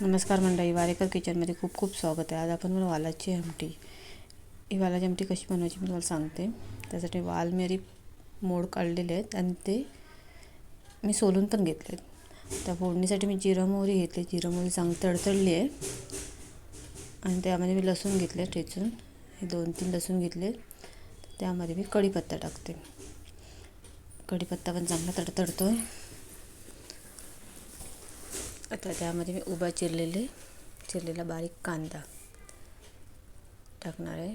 नमस्कार मंडळी वारेकर किचनमध्ये खूप खूप स्वागत आहे. आज आपण मला वालाची आमटी. ही वालाची आमटी कशी बनवायची मी तुम्हाला सांगते. त्यासाठी वाल मेरी मोड काढलेले आहेत आणि ते मी सोलून पण घेतले आहेत. त्या फोडणीसाठी मी जिरं मोहरी घेतली जिरं मोहरी चांगली तडतडली आहे. आणि त्यामध्ये मी लसूण घेतले ठेचून. हे दोन तीन लसूण घेतले त्यामध्ये मी कढीपत्ता टाकते. कढीपत्ता पण चांगला तडतडतो आहे आता त्यामध्ये मी उभा चिरलेले चिरलेला बारीक कांदा टाकणार आहे.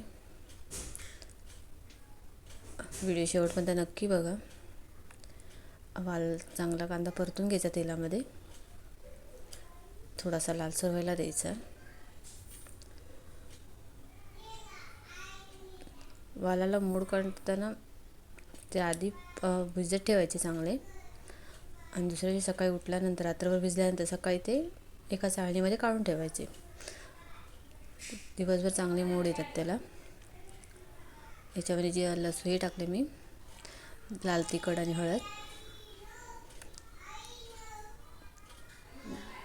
व्हिडिओ शेवटपर्यंत नक्की बघा. वाल चांगला कांदा परतून घ्यायचा तेलामध्ये. थोडासा लालसर व्हायला द्यायचा. वालाला मूड काढताना ते आधी भिजत ठेवायचे चांगले. आणि दुसऱ्या दिवशी सकाळी उठल्यानंतर रात्रभर भिजल्यानंतर सकाळी ते एका चाळणीमध्ये काढून ठेवायचे. दिवसभर चांगले मोड येतात त्याला. याच्यामध्ये जे लसूण हे टाकले मी लाल तिखट आणि हळद.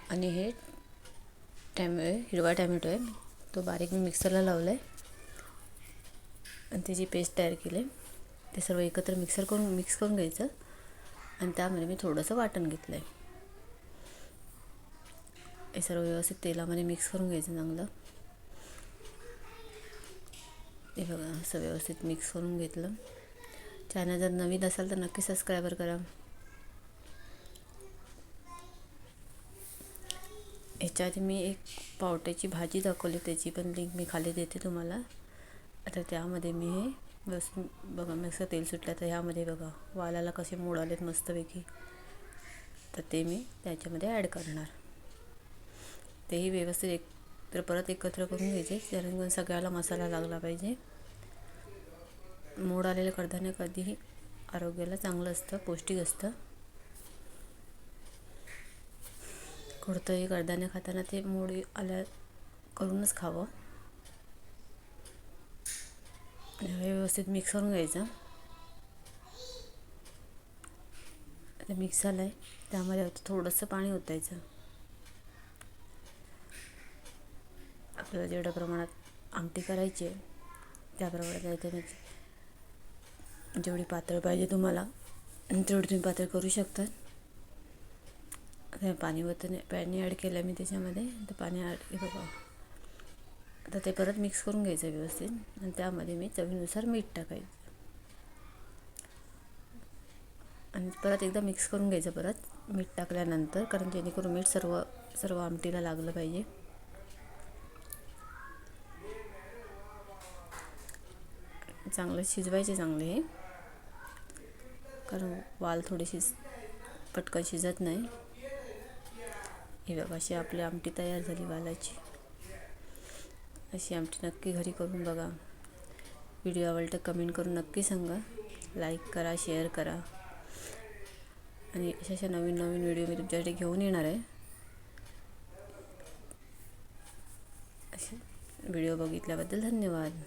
आणि हे टॅमॅ हिरवा टॅमॅटो आहे. तो बारीक मी मिक्सरला लावला आहे आणि त्याची पेस्ट तयार केली आहे ते सर्व एकत्र मिक्सर करून मिक्स करून घ्यायचं. आणि त्यामध्ये मी थोडंसं वाटण घेतलं आहे हे सर्व व्यवस्थित तेलामध्ये मिक्स करून घ्यायचं चांगलं. हे बघा असं व्यवस्थित मिक्स करून घेतलं. चॅनल जर नवीन असाल तर नक्की सबस्क्रायबर करा. ह्याच्या आधी मी एक पावट्याची भाजी दाखवली त्याची पण लिंक मी खाली देते तुम्हाला. आता त्यामध्ये मी हे बस बघा मिक्सर तेल सुटलं तर ह्यामध्ये बघा वालाला कसे मोड आलेत मस्तपैकी. तर ते मी त्याच्यामध्ये ॲड करणार. तेही व्यवस्थित एक तर परत एकत्र करून घ्यायचे जेणेकरून सगळ्याला मसाला लागला पाहिजे. मोड आलेलं कडधान्य कधीही आरोग्याला चांगलं असतं पौष्टिक असतं. कोणतंही कडधान्य खाताना ते मोड आल्या करूनच खावं. व्यवस्थित मिक्स करून घ्यायचा. आता मिक्स झालं आहे त्यामध्ये थोडंसं पाणी ओतायचं. आपल्याला जेवढ्या प्रमाणात आमटी करायची आहे त्याप्रमाणे त्याच्यामध्ये जेवढी पातळ पाहिजे तुम्हाला तेवढी तुम्ही पातळ करू शकता आता पाणी वतने पाणी ॲड केलं मी त्याच्यामध्ये. तर पाणी ॲड बघा. आता ते परत मिक्स करून घ्यायचं व्यवस्थित. आणि त्यामध्ये मी चवीनुसार मीठ टाकायचं. आणि परत एकदा मिक्स करून घ्यायचं परत. मीठ टाकल्यानंतर कारण जेणेकरून मीठ सर्व सर्व आमटीला लागलं पाहिजे. चांगलं शिजवायचे चांगले हे. कारण वाल थोडीशी पटकन शिजत नाही. हे बघा अशी आपली आमटी तयार झाली वालाची. अशी आमटी नक्की घरी करून बघा. व्हिडिओ आवडतं कमेंट करून नक्की सांगा. लाईक करा शेअर करा. आणि अशा अशा नवीन नवीन व्हिडिओ मी तुमच्यासाठी घेऊन येणार आहे. असे व्हिडिओ बघितल्याबद्दल धन्यवाद.